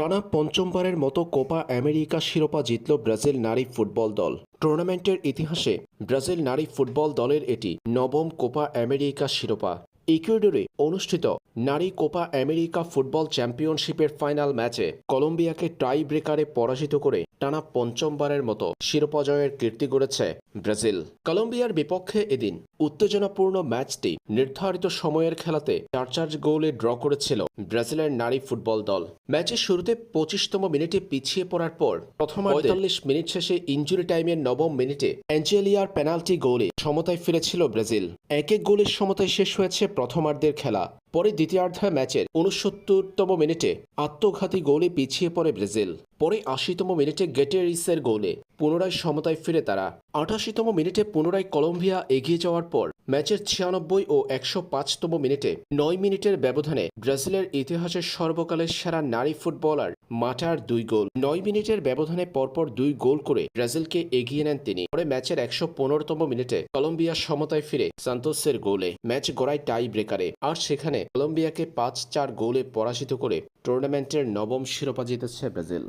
টানা পঞ্চমবারের মতো Copa America শিরোপা জিতল ব্রাজিল নারী ফুটবল দল। টুর্নামেন্টের ইতিহাসে ব্রাজিল নারী ফুটবল দলের এটি নবম কোপা আমেরিকা শিরোপা। ইকুয়েডরে অনুষ্ঠিত নারী কোপা আমেরিকা ফুটবল চ্যাম্পিয়নশিপের ফাইনাল ম্যাচে কলম্বিয়াকে টাই ব্রেকারে পরাজিত করে টানা পঞ্চমবারের মতো শিরোপা জয়ের কীর্তি গড়েছে ব্রাজিল। কলম্বিয়ার বিপক্ষে এদিন উত্তেজনাপূর্ণ ম্যাচটি নির্ধারিত সময়ের খেলাতে চার চার গোলে ড্র করেছিল ব্রাজিলের নারী ফুটবল দল। ম্যাচের শুরুতে পঁচিশতম মিনিটে পিছিয়ে পড়ার পর প্রথম পঁয়তাল্লিশ মিনিট শেষে ইঞ্জুরি টাইমের নবম মিনিটে অ্যাঞ্জেলিয়ার পেনাল্টি গোলে সমতায় ফিরেছিল ব্রাজিল। এক এক গোলের সমতায় শেষ হয়েছে প্রথমার্ধের খেলা, পরে দ্বিতীয়ার্ধ ম্যাচের উনসত্তরতম মিনিটে আত্মঘাতী গোলে পিছিয়ে পড়ে ব্রাজিল, পরে আশিতম মিনিটে গেটেরিসের গোলে, পুনরায় সমতায় ফিরে তারা আঠাশিতম মিনিটে পুনরায় কলম্বিয়া এগিয়ে যাওয়ার পর ম্যাচের ছিয়ানব্বই ও একশো পাঁচতম মিনিটে নয় মিনিটের ব্যবধানে ব্রাজিলের ইতিহাসের সর্বকালের সেরা নারী ফুটবলার মাটার দুই গোল। নয় মিনিটের ব্যবধানে পরপর দুই গোল করে ব্রাজিলকে এগিয়ে নেন তিনি। পরে ম্যাচের একশো পনেরোতম মিনিটে কলম্বিয়া সমতায় ফিরে সান্তোসের গোলে ম্যাচ গড়ায় টাই ব্রেকারে। আর সেখানে কলম্বিয়াকে পাঁচ চার গোলে পরাজিত করে টুর্নামেন্টের নবম শিরোপা জিতেছে ব্রাজিল।